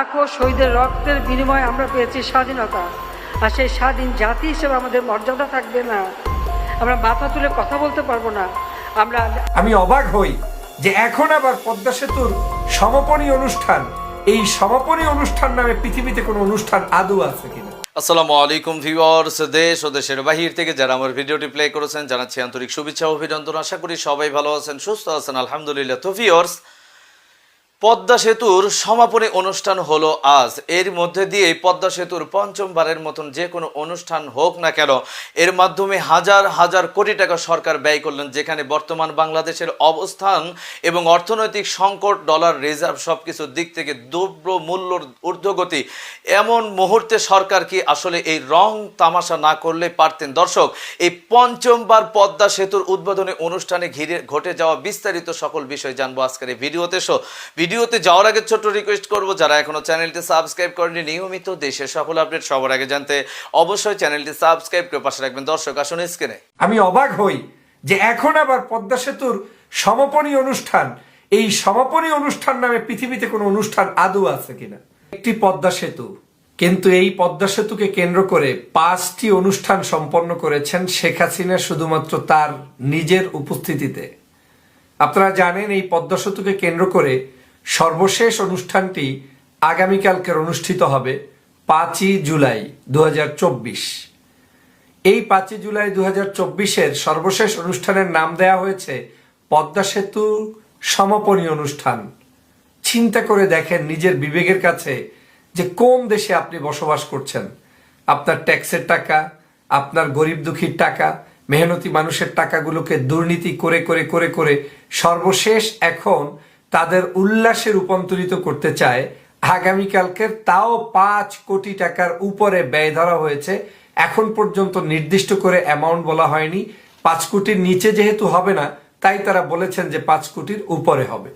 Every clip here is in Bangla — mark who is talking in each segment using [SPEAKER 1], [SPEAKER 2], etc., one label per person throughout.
[SPEAKER 1] লাখো শহীদের রক্তের বিনিময়ে আমরা পেয়েছি স্বাধীনতা আর সেই স্বাধীন জাতি হিসেবে আমাদের মর্যাদা থাকবে না আমরা মাথা তুলে কথা বলতে পারবো না
[SPEAKER 2] আমরা আমি অবাক হই যে এখন আবার পদ্মা সেতুর সমাপনী অনুষ্ঠান এই সমাপনী অনুষ্ঠান নামে পৃথিবীতে কোনো অনুষ্ঠান আদৌ আছে কিনা
[SPEAKER 3] আসসালামু আলাইকুম ভিউয়ার্স দেশ ও দেশের বাহির থেকে যারা আমার ভিডিওটি প্লে করেছেন জানাচ্ছি আন্তরিক শুভেচ্ছা অভিনন্দন আশা করি সবাই ভালো আছেন সুস্থ আছেন আলহামদুলিল্লাহ তো ভিউয়ার্স পদ্মা সেতুর সমাপনী অনুষ্ঠান হলো আজ এর মধ্যে দিয়ে পদ্মা সেতুর পঞ্চমবারের মতন যে কোনো অনুষ্ঠান হোক না কেন এর মাধ্যমে হাজার হাজার কোটি টাকা সরকার ব্যয় করলেন যেখানে বর্তমান বাংলাদেশের অবস্থান এবং অর্থনৈতিক সংকট ডলার রিজার্ভ সব কিছু দিক থেকে দ্রব্য মূল্যর ঊর্ধ্বগতি এমন মুহূর্তে সরকার কি আসলে এই রং তামাশা না করলে পারতেন দর্শক এই পঞ্চমবার পদ্মা সেতুর উদ্বোধনী অনুষ্ঠানে ঘিরে ঘটে যাওয়া বিস্তারিত সকল বিষয় জানবো আজকের এই ভিডিওতে শো ভিডিওতে যাওয়ার আগে ছোট্ট রিকোয়েস্ট করবো যারা এখনো চ্যানেলটি সাবস্ক্রাইব করেনি নিয়মিত দেশের সকল আপডেট সবার আগে জানতে অবশ্যই চ্যানেলটি সাবস্ক্রাইব করে পাশে রাখবেন দর্শক আসুন স্ক্রিনে
[SPEAKER 2] আমি অবাক হই যে এখন আবার পদ্মা সেতুর সমাপনী অনুষ্ঠান এই সমাপনী অনুষ্ঠান নামে পৃথিবীতে কোনো অনুষ্ঠান আদৌ আছে কিনা একটি পদ্মা সেতু কিন্তু এই পদ্মা সেতুকে কেন্দ্র করে পাঁচটি অনুষ্ঠান সম্পন্ন করেছেন শেখ হাসিনা শুধুমাত্র তার নিজের উপস্থিতিতে আপনারা জানেন এই পদ্মা সেতুকে কেন্দ্র করে সর্বশেষ অনুষ্ঠানটি আগামীকালকে অনুষ্ঠিত হবে পাঁচই জুলাই দু এই পাঁচই জুলাই দু এর সর্বশেষ অনুষ্ঠানের নাম দেয়া হয়েছে পদ্মা সেতু সমাপনী অনুষ্ঠান চিন্তা করে দেখেন নিজের বিবেকের কাছে যে কোন দেশে আপনি বসবাস করছেন আপনার ট্যাক্সের টাকা আপনার গরিব দুঃখীর টাকা মেহনতি মানুষের টাকাগুলোকে দুর্নীতি করে করে করে করে সর্বশেষ এখন তাদের উল্লাসে রূপান্তরিত করতে চায় আগামীকালকের তাও পাঁচ কোটি টাকার উপরে ব্যয় ধরা হয়েছে এখন পর্যন্ত নির্দিষ্ট করে অ্যামাউন্ট বলা হয়নি পাঁচ কোটির নিচে যেহেতু হবে না তাই তারা বলেছেন যে পাঁচ কোটির উপরে হবে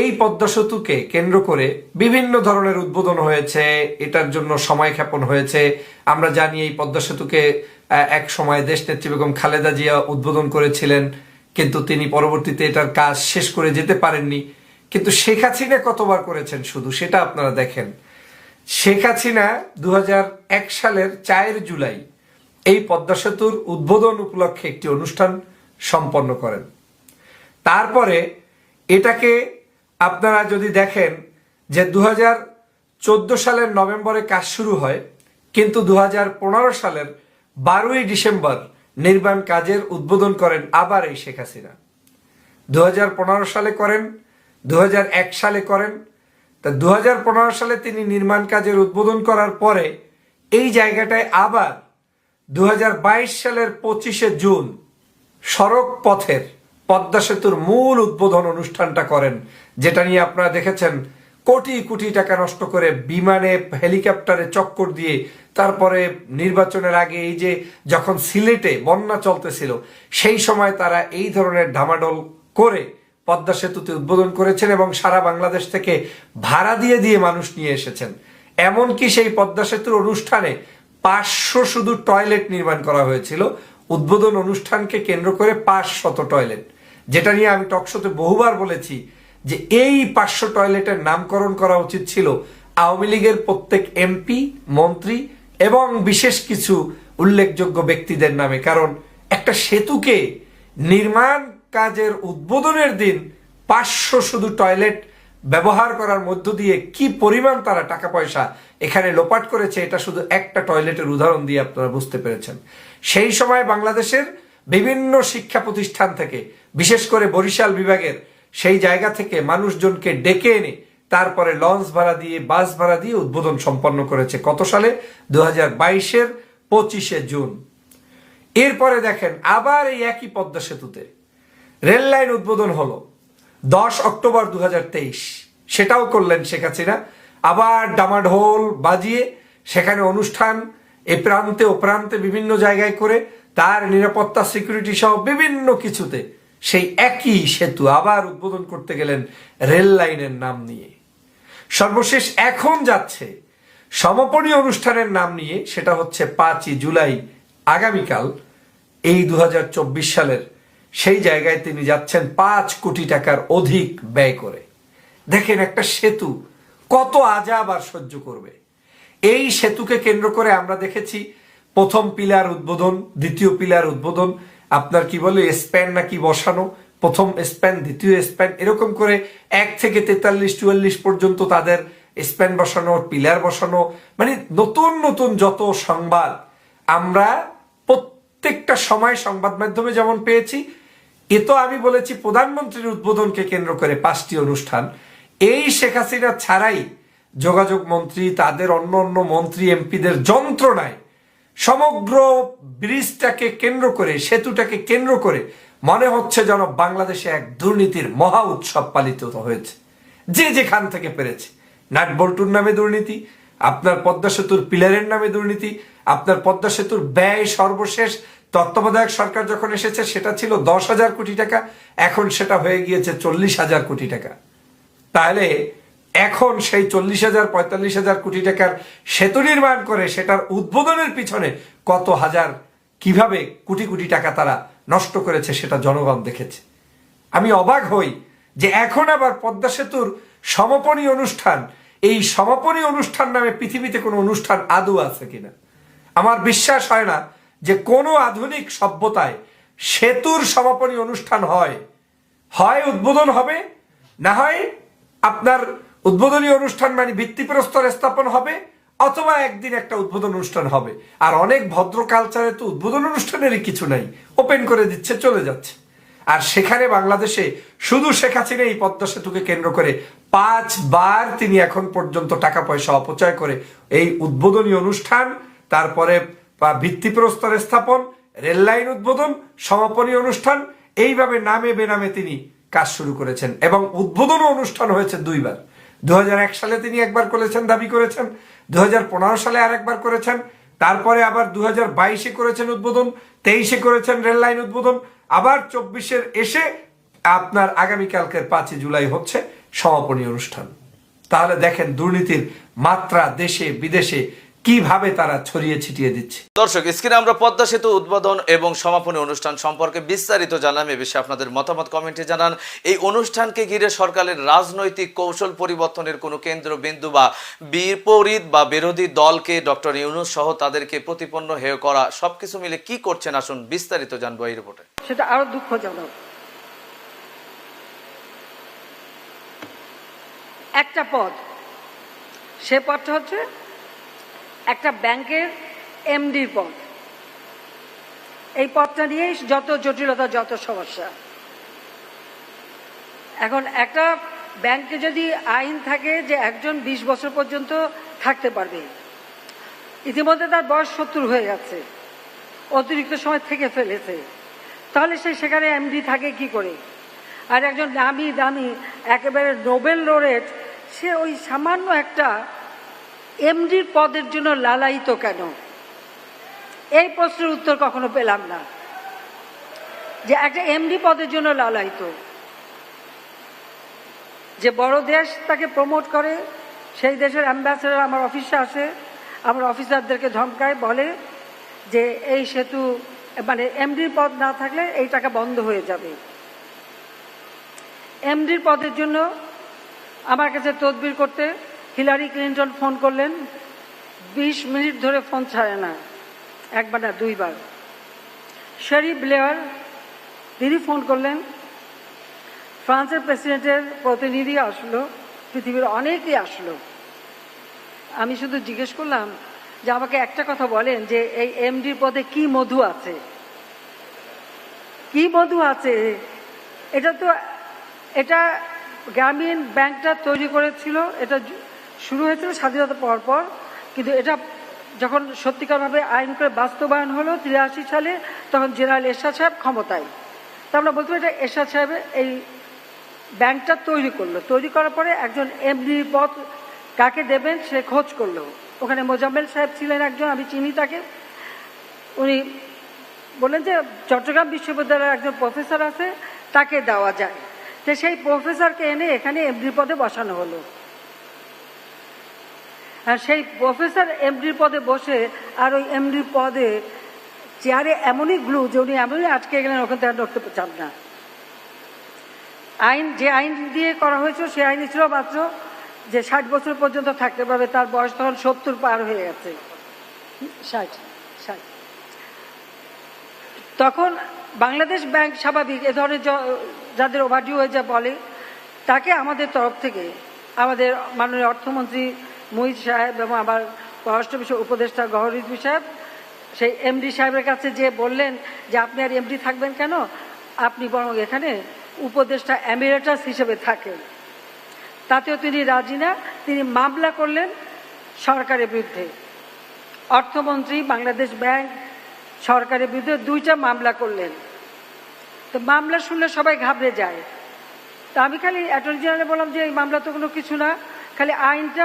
[SPEAKER 2] এই পদ্মা সেতুকে কেন্দ্র করে বিভিন্ন ধরনের উদ্বোধন হয়েছে এটার জন্য সময় ক্ষেপণ হয়েছে আমরা জানি এই পদ্মা সেতুকে এক সময় দেশ নেত্রী বেগম খালেদা জিয়া উদ্বোধন করেছিলেন কিন্তু তিনি পরবর্তীতে এটার কাজ শেষ করে যেতে পারেননি কিন্তু শেখ হাসিনা কতবার করেছেন শুধু সেটা আপনারা দেখেন শেখ হাসিনা দু সালের চায়ের জুলাই এই পদ্মা সেতুর উদ্বোধন উপলক্ষে একটি অনুষ্ঠান সম্পন্ন করেন তারপরে এটাকে আপনারা যদি দেখেন যে দু চোদ্দ সালের নভেম্বরে কাজ শুরু হয় কিন্তু দু সালের বারোই ডিসেম্বর নির্মাণ কাজের উদ্বোধন করেন আবার এই শেখ হাসিনা দু সালে করেন দু সালে করেন তা দু সালে তিনি নির্মাণ কাজের উদ্বোধন করার পরে এই জায়গাটায় আবার দু সালের পঁচিশে জুন সড়ক পথের পদ্মা সেতুর মূল উদ্বোধন অনুষ্ঠানটা করেন যেটা নিয়ে আপনারা দেখেছেন কোটি কোটি টাকা নষ্ট করে বিমানে হেলিকপ্টারে চক্কর দিয়ে তারপরে নির্বাচনের আগে এই যে যখন সিলেটে বন্যা চলতেছিল সেই সময় তারা এই ধরনের ঢামাডোল করে পদ্মা সেতুতে উদ্বোধন করেছেন এবং সারা বাংলাদেশ থেকে ভাড়া দিয়ে দিয়ে মানুষ নিয়ে এসেছেন এমনকি সেই পদ্মা সেতুর অনুষ্ঠানে পাঁচশো শুধু টয়লেট নির্মাণ করা হয়েছিল উদ্বোধন অনুষ্ঠানকে কেন্দ্র করে পাঁচ শত টয়লেট যেটা নিয়ে আমি টকশোতে বহুবার বলেছি যে এই পাঁচশো টয়লেটের নামকরণ করা উচিত ছিল আওয়ামী লীগের প্রত্যেক এমপি মন্ত্রী এবং বিশেষ কিছু উল্লেখযোগ্য ব্যক্তিদের নামে কারণ একটা সেতুকে নির্মাণ কাজের উদ্বোধনের দিন পাঁচশো শুধু টয়লেট ব্যবহার করার মধ্য দিয়ে কি পরিমাণ তারা টাকা পয়সা এখানে লোপাট করেছে এটা শুধু একটা টয়লেটের উদাহরণ দিয়ে আপনারা বুঝতে পেরেছেন সেই সময় বাংলাদেশের বিভিন্ন শিক্ষা প্রতিষ্ঠান থেকে বিশেষ করে বরিশাল বিভাগের সেই জায়গা থেকে মানুষজনকে ডেকে এনে তারপরে লঞ্চ ভাড়া দিয়ে বাস ভাড়া দিয়ে উদ্বোধন সম্পন্ন করেছে কত সালে দু হাজার বাইশের পঁচিশে জুন এরপরে দেখেন আবার এই একই পদ্মা সেতুতে রেল লাইন উদ্বোধন হলো দশ অক্টোবর দু সেটাও করলেন শেখ হাসিনা আবার ডামাঢোল বাজিয়ে সেখানে অনুষ্ঠান এ প্রান্তে ও প্রান্তে বিভিন্ন জায়গায় করে তার নিরাপত্তা সিকিউরিটি সহ বিভিন্ন কিছুতে সেই একই সেতু আবার উদ্বোধন করতে গেলেন রেল লাইনের নাম নিয়ে সর্বশেষ এখন যাচ্ছে সমাপনী অনুষ্ঠানের নাম নিয়ে সেটা হচ্ছে পাঁচই জুলাই আগামীকাল এই দু সালের সেই জায়গায় তিনি যাচ্ছেন পাঁচ কোটি টাকার অধিক ব্যয় করে দেখেন একটা সেতু কত আজাব আর সহ্য করবে এই সেতুকে কেন্দ্র করে আমরা দেখেছি প্রথম পিলার উদ্বোধন দ্বিতীয় পিলার উদ্বোধন আপনার কি বলে স্প্যান নাকি বসানো প্রথম স্প্যান দ্বিতীয় স্প্যান এরকম করে এক থেকে তেতাল্লিশ চুয়াল্লিশ পর্যন্ত তাদের স্প্যান বসানো পিলার বসানো মানে নতুন নতুন যত সংবাদ আমরা প্রত্যেকটা সময় সংবাদ মাধ্যমে যেমন পেয়েছি এ তো আমি বলেছি প্রধানমন্ত্রীর উদ্বোধনকে কেন্দ্র করে পাঁচটি অনুষ্ঠান এই শেখ হাসিনা ছাড়াই যোগাযোগ মন্ত্রী তাদের অন্য অন্য মন্ত্রী এমপিদের যন্ত্রণায় সমগ্র ব্রিজটাকে কেন্দ্র করে সেতুটাকে কেন্দ্র করে মনে হচ্ছে যেন বাংলাদেশে এক দুর্নীতির মহা উৎসব পালিত হয়েছে যে যেখান থেকে পেরেছে নাটবল্টুর নামে দুর্নীতি আপনার পদ্মা সেতুর পিলারের নামে দুর্নীতি আপনার পদ্মা সেতুর ব্যয় সর্বশেষ তত্ত্বাবধায়ক সরকার যখন এসেছে সেটা ছিল দশ হাজার কোটি টাকা এখন সেটা হয়ে গিয়েছে চল্লিশ হাজার কোটি টাকা তাহলে এখন সেই চল্লিশ হাজার পঁয়তাল্লিশ হাজার কোটি টাকার সেতু নির্মাণ করে সেটার উদ্বোধনের পিছনে কত হাজার কিভাবে কোটি কোটি টাকা তারা নষ্ট করেছে সেটা জনগণ দেখেছে আমি অবাক হই যে এখন আবার পদ্মা সেতুর সমাপনী অনুষ্ঠান এই সমাপনী অনুষ্ঠান নামে পৃথিবীতে কোনো অনুষ্ঠান আদৌ আছে কিনা আমার বিশ্বাস হয় না যে কোনো আধুনিক সভ্যতায় সেতুর সমাপনী অনুষ্ঠান হয় হয় উদ্বোধন হবে না হয় আপনার উদ্বোধনী অনুষ্ঠান মানে ভিত্তিপ্রস্তর স্থাপন হবে অথবা একদিন একটা উদ্বোধন অনুষ্ঠান হবে আর অনেক ভদ্র কালচারে তো উদ্বোধন অনুষ্ঠানেরই কিছু নাই ওপেন করে দিচ্ছে চলে যাচ্ছে আর সেখানে বাংলাদেশে শুধু শেখ হাসিনা এই পদ্মা সেতুকে কেন্দ্র করে পাঁচবার তিনি এখন পর্যন্ত টাকা পয়সা অপচয় করে এই উদ্বোধনী অনুষ্ঠান তারপরে ভিত্তিপ্রস্তর স্থাপন রেললাইন উদ্বোধন সমাপনী অনুষ্ঠান এইভাবে নামে বেনামে তিনি কাজ শুরু করেছেন এবং উদ্বোধন অনুষ্ঠান হয়েছে দুইবার 2001 সালে তিনি একবার করেছেন দাবি করেছেন দু সালে আর একবার করেছেন তারপরে আবার দু হাজার বাইশে করেছেন উদ্বোধন তেইশে করেছেন রেল লাইন উদ্বোধন আবার চব্বিশের এসে আপনার আগামীকালকের পাঁচই জুলাই হচ্ছে সমাপনী অনুষ্ঠান তাহলে দেখেন দুর্নীতির মাত্রা দেশে বিদেশে কিভাবে তারা ছড়িয়ে ছিটিয়ে দিচ্ছে
[SPEAKER 3] দর্শক স্ক্রিনে আমরা পদ্মা সেতু উদ্বোধন এবং সমাপনী অনুষ্ঠান সম্পর্কে বিস্তারিত জানাম এ বিষয়ে আপনাদের মতামত কমেন্টে জানান এই অনুষ্ঠানকে ঘিরে সরকারের রাজনৈতিক কৌশল পরিবর্তনের কোনো কেন্দ্রবিন্দু বা বিপরীত বা বিরোধী দলকে ডক্টর ইউনুস সহ তাদেরকে প্রতিপন্ন হয়ে করা সবকিছু মিলে কি করছেন আসুন বিস্তারিত জানবো এই রিপোর্টে
[SPEAKER 4] সেটা আরো দুঃখজনক একটা পদ সে পদটা হচ্ছে একটা ব্যাংকের এমডির পদ এই পদটা নিয়ে যত জটিলতা যত সমস্যা এখন একটা ব্যাংকে যদি আইন থাকে যে একজন ২০ বছর পর্যন্ত থাকতে পারবে ইতিমধ্যে তার বয়স সত্তর হয়ে গেছে অতিরিক্ত সময় থেকে ফেলেছে তাহলে সে সেখানে এমডি থাকে কি করে আর একজন দামি দামি একেবারে নোবেল লোরেট সে ওই সামান্য একটা এমডির পদের জন্য লালায়িত কেন এই প্রশ্নের উত্তর কখনো পেলাম না যে একটা এমডি পদের জন্য লালায়িত যে বড় দেশ তাকে প্রমোট করে সেই দেশের অ্যাম্বাসেডার আমার অফিসে আসে আমার অফিসারদেরকে ধমকায় বলে যে এই সেতু মানে এমডির পদ না থাকলে এই টাকা বন্ধ হয়ে যাবে এমডির পদের জন্য আমার কাছে তদবির করতে হিলারি ক্লিন্টন ফোন করলেন বিশ মিনিট ধরে ফোন ছাড়ে না একবার না দুইবার শেরি ব্লেয়ার তিনি ফোন করলেন ফ্রান্সের প্রেসিডেন্টের প্রতিনিধি আসলো পৃথিবীর অনেকেই আসলো আমি শুধু জিজ্ঞেস করলাম যে আমাকে একটা কথা বলেন যে এই এমডির পদে কি মধু আছে কি মধু আছে এটা তো এটা গ্রামীণ ব্যাংকটা তৈরি করেছিল এটা শুরু হয়েছিল স্বাধীনতা পাওয়ার পর কিন্তু এটা যখন সত্যিকারভাবে আইন করে বাস্তবায়ন হলো তিরাশি সালে তখন জেনারেল এরশাদ সাহেব ক্ষমতায় তা আমরা বলতে পারি এটা এরশাদ সাহেব এই ব্যাংকটা তৈরি করলো তৈরি করার পরে একজন এমডি পদ কাকে দেবেন সে খোঁজ করলো ওখানে মোজাম্মেল সাহেব ছিলেন একজন আমি চিনি তাকে উনি বললেন যে চট্টগ্রাম বিশ্ববিদ্যালয়ের একজন প্রফেসর আছে তাকে দেওয়া যায় তো সেই প্রফেসরকে এনে এখানে এমডি পদে বসানো হলো সেই প্রফেসর এমডির পদে বসে আর ওই এমডির পদে চেয়ারে এমনই গ্লু যে উনি এমনই আটকে গেলেন ওখান থেকে ঢুকতে চান না আইন যে আইন দিয়ে করা হয়েছিল সে আইন ছিল মাত্র যে ষাট বছর পর্যন্ত থাকতে পারবে তার বয়স তখন সত্তর পার হয়ে গেছে ষাট ষাট তখন বাংলাদেশ ব্যাংক স্বাভাবিক এ ধরনের যাদের ওভারডিউ হয়ে যা বলে তাকে আমাদের তরফ থেকে আমাদের মাননীয় অর্থমন্ত্রী মুহিত সাহেব এবং আবার পররাষ্ট্র বিষয় উপদেষ্টা গহর সাহেব সেই এমডি সাহেবের কাছে যে বললেন যে আপনি আর এমডি থাকবেন কেন আপনি বরং এখানে উপদেষ্টা অ্যামিরেটাস হিসেবে থাকেন তাতেও তিনি রাজি না তিনি মামলা করলেন সরকারের বিরুদ্ধে অর্থমন্ত্রী বাংলাদেশ ব্যাংক সরকারের বিরুদ্ধে দুইটা মামলা করলেন তো মামলা শুনলে সবাই ঘাবড়ে যায় তা আমি খালি অ্যাটর্নি জেনারেল বললাম যে এই মামলা তো কোনো কিছু না খালি আইনটা